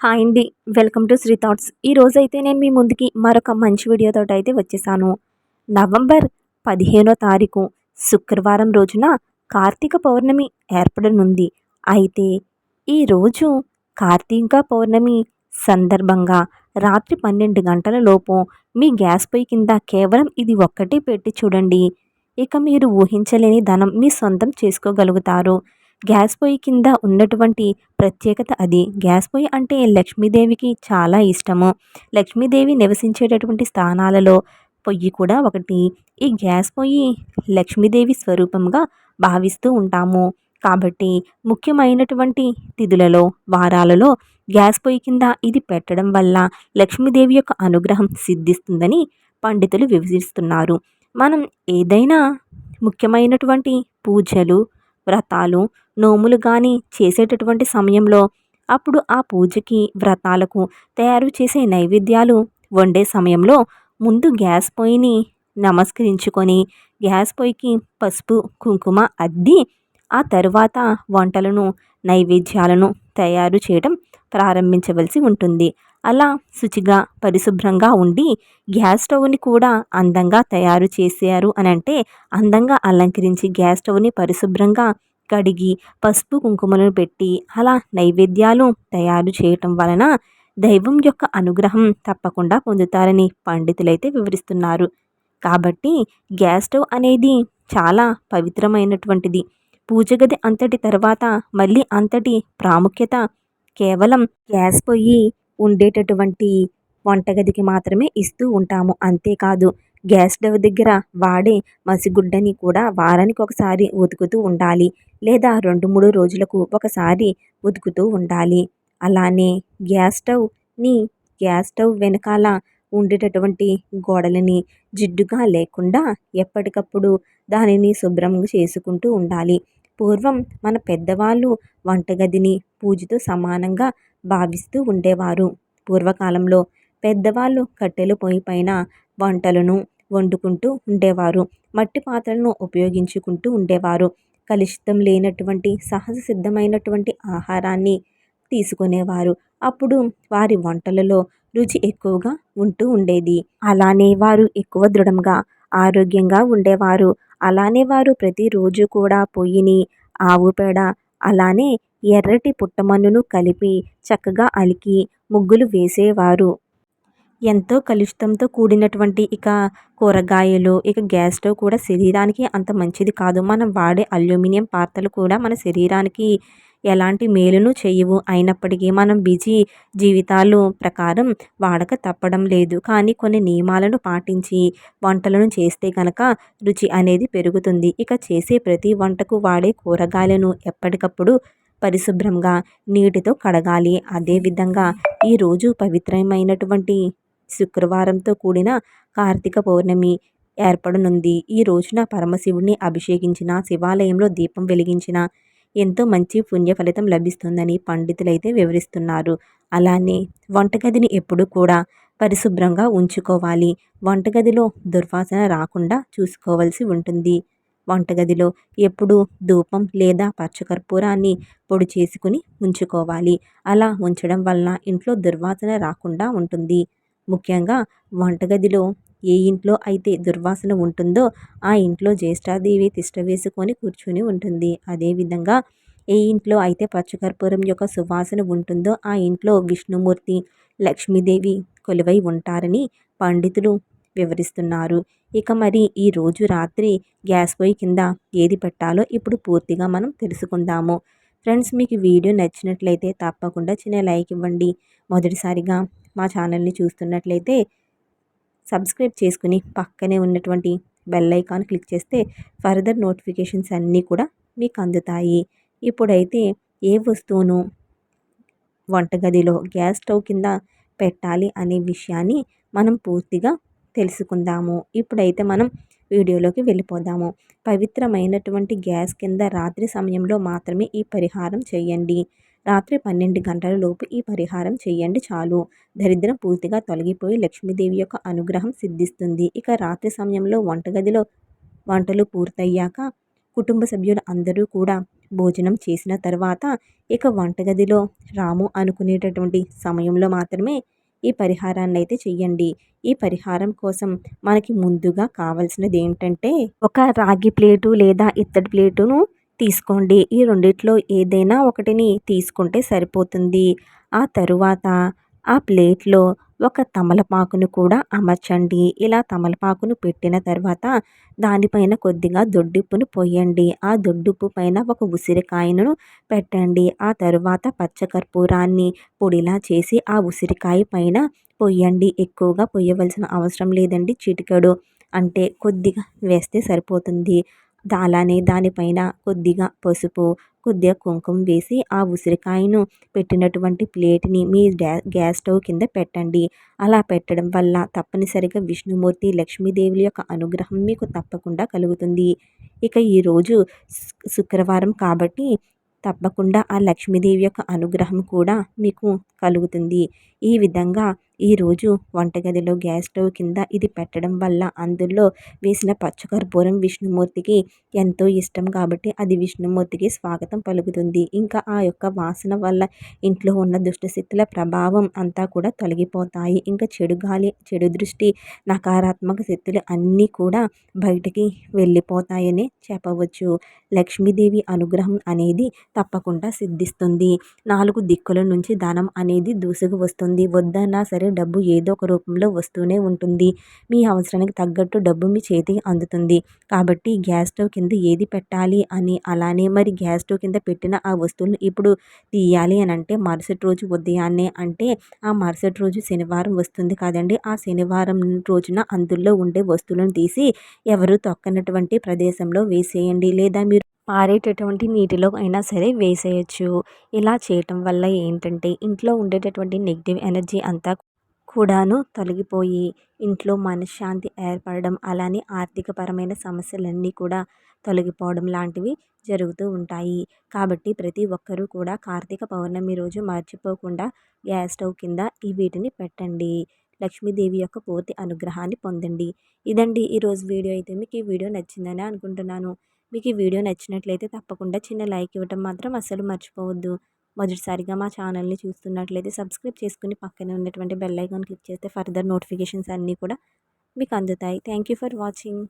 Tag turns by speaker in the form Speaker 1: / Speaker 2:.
Speaker 1: Hi అండి. Welcome to Sri thoughts. ఈ రోజైతే నేను మీ ముందుకి మరొక మంచి వీడియోతో అయితే వచ్చేసాను. నవంబర్ పదిహేనో తారీఖు శుక్రవారం రోజున కార్తీక పౌర్ణమి ఏర్పడనుంది. అయితే ఈరోజు కార్తీక పౌర్ణమి సందర్భంగా రాత్రి పన్నెండు గంటల లోపు మీ గ్యాస్ పొయ్యి కింద కేవలం ఇది ఒక్కటి పెట్టి చూడండి. ఇక మీరు ఊహించలేని ధనం మీ సొంతం చేసుకోగలుగుతారు. గ్యాస్ పొయ్యి కింద ఉన్నటువంటి ప్రత్యేకత అది. గ్యాస్ పొయ్యి అంటే లక్ష్మీదేవికి చాలా ఇష్టము. లక్ష్మీదేవి నివసించేటటువంటి స్థానాలలో పొయ్యి కూడా ఒకటి. ఈ గ్యాస్ పొయ్యి లక్ష్మీదేవి స్వరూపంగా భావిస్తూ ఉంటాము. కాబట్టి ముఖ్యమైనటువంటి తిథులలో వారాలలో గ్యాస్ పొయ్యి కింద ఇది పెట్టడం వల్ల లక్ష్మీదేవి యొక్క అనుగ్రహం సిద్ధిస్తుందని పండితులు వివరిస్తున్నారు. మనం ఏదైనా ముఖ్యమైనటువంటి పూజలు వ్రతాలు నోములు కానీ చేసేటటువంటి సమయంలో అప్పుడు ఆ పూజకి వ్రతాలకు తయారు చేసే నైవేద్యాలు వండే సమయంలో ముందు గ్యాస్ పొయ్యిని నమస్కరించుకొని గ్యాస్ పొయ్యికి పసుపు కుంకుమ అద్ది ఆ తరువాత వంటలను నైవేద్యాలను తయారు చేయడం ప్రారంభించవలసి ఉంటుంది. అలా శుచిగా పరిశుభ్రంగా ఉండి గ్యాస్ స్టవ్ని కూడా అందంగా తయారు చేశారు అని అంటే అందంగా అలంకరించి గ్యాస్ స్టవ్ని పరిశుభ్రంగా కడిగి పసుపు కుంకుమలను పెట్టి అలా నైవేద్యాలు తయారు చేయటం వలన దైవం యొక్క అనుగ్రహం తప్పకుండా పొందుతారని పండితులైతే వివరిస్తున్నారు. కాబట్టి గ్యాస్ స్టవ్ అనేది చాలా పవిత్రమైనటువంటిది. పూజ గది అంతటి తర్వాత మళ్ళీ అంతటి ప్రాముఖ్యత కేవలం గ్యాస్ పొయ్యి ఉండేటటువంటి వంటగదికి మాత్రమే ఇస్తూ ఉంటాము. అంతేకాదు గ్యాస్ స్టవ్ దగ్గర వాడే మసిగుడ్డని కూడా వారానికి ఒకసారి ఉతుకుతూ ఉండాలి లేదా రెండు మూడు రోజులకు ఒకసారి ఉతుకుతూ ఉండాలి. అలానే గ్యాస్ స్టవ్ని గ్యాస్ స్టవ్ వెనకాల ఉండేటటువంటి గోడలని జిడ్డుగా లేకుండా ఎప్పటికప్పుడు దానిని శుభ్రం చేసుకుంటూ ఉండాలి. పూర్వం మన పెద్దవాళ్ళు వంటగదిని పూజతో సమానంగా భావిస్తూ ఉండేవారు. పూర్వకాలంలో పెద్దవాళ్ళు కట్టెలు పొయ్యి పైన వంటలను వండుకుంటూ ఉండేవారు. మట్టి పాత్రలను ఉపయోగించుకుంటూ ఉండేవారు. కలుషితం లేనటువంటి సహజ సిద్ధమైనటువంటి ఆహారాన్ని తీసుకునేవారు. అప్పుడు వారి వంటలలో రుచి ఎక్కువగా ఉంటూ ఉండేది. అలానే వారు ఎక్కువ దృఢంగా ఆరోగ్యంగా ఉండేవారు. అలానే వారు ప్రతిరోజు కూడా పొయ్యిని ఆవు పేడ అలానే ఎర్రటి పుట్టమన్నును కలిపి చక్కగా అలికి ముగ్గులు వేసేవారు. ఎంతో కలుషితంతో కూడినటువంటి ఇక కూరగాయలు ఇక గ్యాస్ స్టవ్ కూడా శరీరానికి అంత మంచిది కాదు. మనం వాడే అల్యూమినియం పాత్రలు కూడా మన శరీరానికి ఎలాంటి మేలును చేయవు. అయినప్పటికీ మనం బిజీ జీవితాలు ప్రకారం వాడక తప్పడం లేదు. కానీ కొన్ని నియమాలను పాటించి వంటలను చేస్తే కనుక రుచి అనేది పెరుగుతుంది. ఇక చేసే ప్రతి వంటకు వాడే కూరగాయలను ఎప్పటికప్పుడు పరిశుభ్రంగా నీటితో కడగాలి. అదేవిధంగా ఈరోజు పవిత్రమైనటువంటి శుక్రవారంతో కూడిన కార్తీక పౌర్ణమి ఏర్పడనుంది. ఈ రోజున పరమశివుడిని అభిషేకించిన శివాలయంలో దీపం వెలిగించిన ఎంతో మంచి పుణ్య ఫలితం లభిస్తుందని పండితులైతే వివరిస్తున్నారు. అలానే వంటగదిని ఎప్పుడు కూడా పరిశుభ్రంగా ఉంచుకోవాలి. వంటగదిలో దుర్వాసన రాకుండా చూసుకోవాల్సి ఉంటుంది. వంటగదిలో ఎప్పుడు ధూపం లేదా పచ్చకర్పూరాన్ని పొడి చేసుకుని ఉంచుకోవాలి. అలా ఉంచడం వలన ఇంట్లో దుర్వాసన రాకుండా ఉంటుంది. ముఖ్యంగా వంటగదిలో ఏ ఇంట్లో అయితే దుర్వాసన ఉంటుందో ఆ ఇంట్లో జ్యేష్ఠాదేవి తిష్ట వేసుకొని కూర్చుని ఉంటుంది. అదేవిధంగా ఏ ఇంట్లో అయితే పచ్చకర్పూరం యొక్క సువాసన ఉంటుందో ఆ ఇంట్లో విష్ణుమూర్తి లక్ష్మీదేవి కొలువై ఉంటారని పండితులు వివరిస్తున్నారు. ఇక మరి ఈ రోజు రాత్రి గ్యాస్ పొయ్యి కింద ఏది పెట్టాలో ఇప్పుడు పూర్తిగా మనం తెలుసుకుందాము. ఫ్రెండ్స్ మీకు వీడియో నచ్చినట్లయితే తప్పకుండా చిన్న లైక్ ఇవ్వండి. మొదటిసారిగా మా ఛానల్ని చూస్తున్నట్లయితే సబ్స్క్రైబ్ చేసుకుని పక్కనే ఉన్నటువంటి బెల్ ఐకాన్ క్లిక్ చేస్తే ఫర్దర్ నోటిఫికేషన్స్ అన్నీ కూడా మీకు అందుతాయి. ఇప్పుడైతే ఏ వస్తువును వంటగదిలో గ్యాస్ స్టవ్ కింద పెట్టాలి అనే విషయాన్ని మనం పూర్తిగా తెలుసుకుందాము. ఇప్పుడైతే మనం వీడియోలోకి వెళ్ళిపోదాము. పవిత్రమైనటువంటి గ్యాస్ కింద రాత్రి సమయంలో మాత్రమే ఈ పరిహారం చేయండి. రాత్రి పన్నెండు గంటల లోపు ఈ పరిహారం చేయండి చాలు. దరిద్రం పూర్తిగా తొలగిపోయి లక్ష్మీదేవి యొక్క అనుగ్రహం సిద్ధిస్తుంది. ఇక రాత్రి సమయంలో వంటగదిలో వంటలు పూర్తయ్యాక కుటుంబ సభ్యులు అందరూ కూడా భోజనం చేసిన తర్వాత ఇక వంటగదిలో రాము అనుకునేటటువంటి సమయంలో మాత్రమే ఈ పరిహారాన్ని అయితే చెయ్యండి ఈ పరిహారం కోసం మనకి ముందుగా కావాల్సినది ఏంటంటే ఒక రాగి ప్లేటు లేదా ఇత్తడి ప్లేటును తీసుకోండి. ఈ రెండిట్లో ఏదైనా ఒకటిని తీసుకుంటే సరిపోతుంది. ఆ తరువాత ఆ ప్లేట్లో ఒక తమలపాకును కూడా అమర్చండి. ఇలా తమలపాకును పెట్టిన తర్వాత దానిపైన కొద్దిగా దొడ్డుప్పును పోయండి. ఆ దొడ్డుప్పు పైన ఒక ఉసిరికాయను పెట్టండి. ఆ తరువాత పచ్చకర్పూరాన్ని పొడిలా చేసి ఆ ఉసిరికాయ పైన పొయ్యండి ఎక్కువగా పొయ్యవలసిన అవసరం లేదండి చిటికెడు. అంటే కొద్దిగా వేస్తే సరిపోతుంది. అలానే దానిపైన కొద్దిగా పసుపు కొద్దిగా కుంకుమ వేసి ఆ ఉసిరికాయను పెట్టినటువంటి ప్లేట్ని మీ గ్యాస్ స్టవ్ కింద పెట్టండి. అలా పెట్టడం వల్ల తప్పనిసరిగా విష్ణుమూర్తి లక్ష్మీదేవుల యొక్క అనుగ్రహం మీకు తప్పకుండా కలుగుతుంది. ఇక ఈరోజు శుక్రవారం కాబట్టి తప్పకుండా ఆ లక్ష్మీదేవి యొక్క అనుగ్రహం కూడా మీకు కలుగుతుంది. ఈ విధంగా ఈరోజు వంటగదిలో గ్యాస్ స్టవ్ కింద ఇది పెట్టడం వల్ల అందులో వేసిన పచ్చకర్పూరం విష్ణుమూర్తికి ఎంతో ఇష్టం కాబట్టి అది విష్ణుమూర్తికి స్వాగతం పలుకుతుంది. ఇంకా ఆ యొక్క వాసన వల్ల ఇంట్లో ఉన్న దుష్టశక్తుల ప్రభావం అంతా కూడా తొలగిపోతాయి. ఇంకా చెడు గాలి చెడు దృష్టి నకారాత్మక శక్తులు అన్నీ కూడా బయటికి వెళ్ళిపోతాయని చెప్పవచ్చు. లక్ష్మీదేవి అనుగ్రహం అనేది తప్పకుండా సిద్ధిస్తుంది. నాలుగు దిక్కుల నుంచి ధనం అనేది దూసుకు వస్తుంది. వద్దన్నా సరే డబ్బు ఏదో ఒక రూపంలో వస్తూనే ఉంటుంది. మీ అవసరానికి తగ్గట్టు డబ్బు మీ చేతికి అందుతుంది. కాబట్టి గ్యాస్ స్టవ్ కింద ఏది పెట్టాలి అని అలానే మరి గ్యాస్ స్టవ్ కింద పెట్టిన ఆ వస్తువులను ఇప్పుడు తీయాలి అని అంటే మరుసటి రోజు ఉదయాన్నే అంటే ఆ మరుసటి రోజు శనివారం వస్తుంది కాదండి. ఆ శనివారం రోజున అందులో ఉండే వస్తువులను తీసి ఎవరు తొక్కనటువంటి ప్రదేశంలో వేసేయండి. లేదా మీరు పారేటటువంటి నీటిలో అయినా సరే వేసేయచ్చు. ఇలా చేయటం వల్ల ఏంటంటే ఇంట్లో ఉండేటటువంటి నెగిటివ్ ఎనర్జీ అంతా కూడాను తొలగిపోయి ఇంట్లో మనశ్శాంతి ఏర్పడడం అలానే ఆర్థికపరమైన సమస్యలన్నీ కూడా తొలగిపోవడం లాంటివి జరుగుతూ ఉంటాయి. కాబట్టి ప్రతి ఒక్కరూ కూడా కార్తీక పౌర్ణమి రోజు మర్చిపోకుండా గ్యాస్ స్టవ్ కింద ఈ వీటిని పెట్టండి. లక్ష్మీదేవి యొక్క పూర్తి అనుగ్రహాన్ని పొందండి. ఇదండి ఈరోజు వీడియో. అయితే మీకు ఈ వీడియో నచ్చిందని అనుకుంటున్నాను. మీకు ఈ వీడియో నచ్చినట్లయితే తప్పకుండా చిన్న లైక్ ఇవ్వటం మాత్రం అస్సలు మర్చిపోవద్దు. మొదటిసారిగా మా ఛానల్ని చూస్తున్నట్లయితే సబ్స్క్రైబ్ చేసుకుని పక్కనే ఉన్నటువంటి బెల్ ఐకాన్ క్లిక్ చేస్తే ఫర్దర్ నోటిఫికేషన్స్ అన్నీ కూడా మీకు అందుతాయి. Thank you for watching.